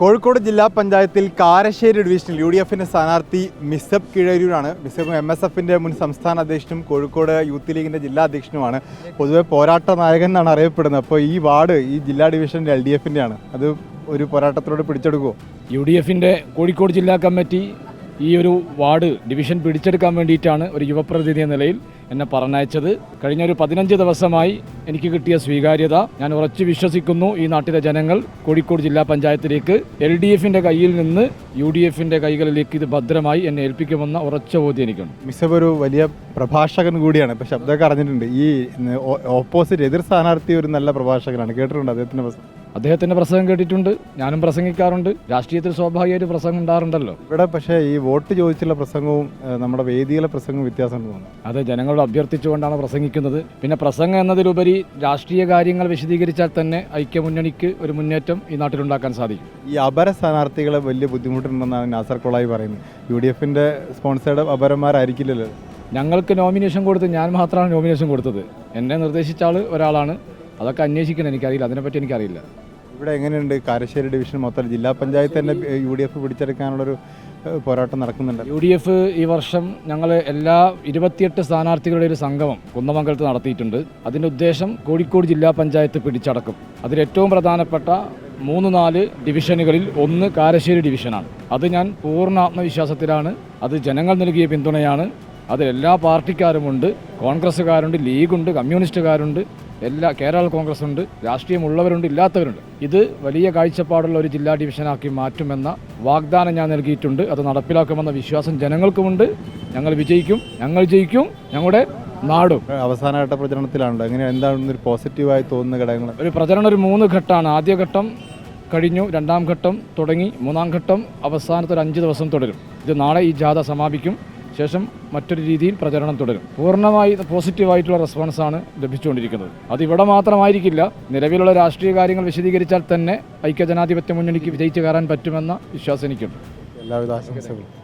കോഴിക്കോട് ജില്ലാ പഞ്ചായത്തിൽ കാരശ്ശേരി ഡിവിഷനിൽ യു ഡി എഫിന്റെ സ്ഥാനാർത്ഥി മിസബ് കീഴരൂരാണ്. മിസബ് എം എസ് എഫിന്റെ മുൻ സംസ്ഥാന അധ്യക്ഷനും കോഴിക്കോട് യൂത്ത് ലീഗിന്റെ ജില്ലാ അധ്യക്ഷനുമാണ്. പൊതുവെ പോരാട്ട നായകൻ എന്നാണ് അറിയപ്പെടുന്നത്. അപ്പോൾ ഈ വാർഡ് ഈ ജില്ലാ ഡിവിഷന്റെ എൽ ഡി എഫിന്റെയാണ് അത് ഒരു പോരാട്ടത്തിലൂടെ പിടിച്ചെടുക്കുമോ യു ഡി എഫിന്റെ കോഴിക്കോട് ജില്ലാ കമ്മിറ്റി ഈ ഒരു വാർഡ് ഡിവിഷൻ പിടിച്ചെടുക്കാൻ വേണ്ടിയിട്ടാണ് ഒരു യുവപ്രതിനിധി എന്ന നിലയിൽ എന്നെ പറഞ്ഞയച്ചത്. കഴിഞ്ഞ ഒരു പതിനഞ്ച് ദിവസമായി എനിക്ക് കിട്ടിയ സ്വീകാര്യത ഞാൻ ഉറച്ചു വിശ്വസിക്കുന്നു ഈ നാട്ടിലെ ജനങ്ങൾ കോഴിക്കോട് ജില്ലാ പഞ്ചായത്തിലേക്ക് എൽ ഡി എഫിന്റെ കയ്യിൽ നിന്ന് യു ഡി എഫിന്റെ കൈകളിലേക്ക് ഇത് ഭദ്രമായി എന്നെ ഏൽപ്പിക്കുമെന്ന ഉറച്ച ബോധ്യം എനിക്കുണ്ട്. മിസബ് ഒരു വലിയ പ്രഭാഷകൻ കൂടിയാണ്. ഇപ്പോൾ ശബ്ദമൊക്കെ അറിഞ്ഞിട്ടുണ്ട്. ഈ ഓപ്പോസിറ്റ് എതിർ സ്ഥാനാർത്ഥി ഒരു നല്ല പ്രഭാഷകനാണ്. കേട്ടിട്ടുണ്ട് അദ്ദേഹത്തിന്റെ അദ്ദേഹത്തിന്റെ പ്രസംഗം കേട്ടിട്ടുണ്ട് ഞാനും പ്രസംഗിക്കാറുണ്ട്. രാഷ്ട്രീയത്തിൽ സ്വാഭാവികമായിട്ട് പ്രസംഗം ഉണ്ടാറുണ്ടല്ലോ ഇവിടെ പക്ഷേ ഈ വോട്ട് ചോദിച്ചുള്ള പ്രസംഗവും നമ്മുടെ വേദിയിലെ പ്രസംഗവും വ്യത്യാസം തോന്നുന്നു. അത് ജനങ്ങളോട് അഭ്യർത്ഥിച്ചുകൊണ്ടാണ് പ്രസംഗിക്കുന്നത്. പിന്നെ പ്രസംഗം എന്നതിലുപരി രാഷ്ട്രീയ കാര്യങ്ങൾ വിശദീകരിച്ചാൽ തന്നെ ഐക്യമുന്നണിക്ക് ഒരു മുന്നേറ്റം ഈ നാട്ടിലുണ്ടാക്കാൻ സാധിക്കും. ഈ അപര സ്ഥാനാർത്ഥികളെ വലിയ ബുദ്ധിമുട്ടുണ്ടെന്നാണ് നാസർ കൊളായി പറയുന്നത്. യു ഡി എഫിന്റെ സ്പോൺസേഡ് അപരന്മാരായിരിക്കില്ലല്ലോ. ഞങ്ങൾക്ക് നോമിനേഷൻ കൊടുത്ത് ഞാൻ മാത്രമാണ് നോമിനേഷൻ കൊടുത്തത്. എന്നെ നിർദ്ദേശിച്ച ആൾ ഒരാളാണ്. അതൊക്കെ അന്വേഷിക്കണം. എനിക്കറിയില്ല. അതിനെപ്പറ്റി എനിക്കറിയില്ല. ഇവിടെ എങ്ങനെയുണ്ട്? കാരശ്ശേരി ഡിവിഷൻ മൊത്തം ജില്ലാ പഞ്ചായത്ത് തന്നെ യു ഡി എഫ് പിടിച്ചെടുക്കാനുള്ളൊരു പോരാട്ടം നടക്കുന്നുണ്ട്. യു ഡി എഫ് ഈ വർഷം ഞങ്ങൾ എല്ലാ ഇരുപത്തിയെട്ട് സ്ഥാനാർത്ഥികളുടെ ഒരു സംഗമം കുന്നമംഗലത്ത് നടത്തിയിട്ടുണ്ട്. അതിന്റെ ഉദ്ദേശം കോഴിക്കോട് ജില്ലാ പഞ്ചായത്ത് പിടിച്ചടക്കും. അതിലേറ്റവും പ്രധാനപ്പെട്ട മൂന്ന് നാല് ഡിവിഷനുകളിൽ ഒന്ന് കാരശ്ശേരി ഡിവിഷനാണ്. അത് ഞാൻ പൂർണ ആത്മവിശ്വാസത്തിലാണ്. അത് ജനങ്ങൾ നൽകിയ പിന്തുണയാണ്. അതിൽ എല്ലാ പാർട്ടിക്കാരുമുണ്ട്. കോൺഗ്രസ്സുകാരുണ്ട് ലീഗുണ്ട് കമ്മ്യൂണിസ്റ്റുകാരുണ്ട് എല്ലാ കേരള കോൺഗ്രസ് ഉണ്ട് രാഷ്ട്രീയമുള്ളവരുണ്ട് ഇല്ലാത്തവരുണ്ട്. ഇത് വലിയ കാഴ്ചപ്പാടുള്ള ഒരു ജില്ലാ ഡിവിഷനാക്കി മാറ്റുമെന്ന വാഗ്ദാനം ഞാൻ നൽകിയിട്ടുണ്ട്. അത് നടപ്പിലാക്കുമെന്ന വിശ്വാസം ജനങ്ങൾക്കുമുണ്ട്. ഞങ്ങൾ വിജയിക്കും ഞങ്ങൾ ജയിക്കും ഞങ്ങളുടെ നാടും. അവസാനഘട്ട പ്രചരണത്തിലാണല്ലോ. എങ്ങനെ എന്താണ് ഒരു പോസിറ്റീവായി തോന്നുന്ന ഘടകങ്ങൾ? ഒരു പ്രചരണം ഒരു മൂന്ന് ഘട്ടമാണ് ആദ്യ ഘട്ടം കഴിഞ്ഞു രണ്ടാം ഘട്ടം തുടങ്ങി മൂന്നാം ഘട്ടം അവസാനത്തെ ഒരു അഞ്ച് ദിവസം തുടരും. ഇത് നാളെ ഈ ജാഥ സമാപിക്കും. ശേഷം മറ്റൊരു രീതിയിൽ പ്രചരണം തുടരും. പൂർണമായി പോസിറ്റീവായിട്ടുള്ള റെസ്പോൺസാണ് ലഭിച്ചുകൊണ്ടിരിക്കുന്നത്. അത് ഇവിടെ മാത്രമായിരിക്കില്ല. നിലവിലുള്ള രാഷ്ട്രീയ കാര്യങ്ങൾ വിശദീകരിച്ചാൽ തന്നെ ഐക്യജനാധിപത്യ മുന്നണിക്ക് വിജയിച്ചു കയറാൻ പറ്റുമെന്ന വിശ്വാസം എനിക്കുണ്ട്. എല്ലാവിധ ആശംസകളും.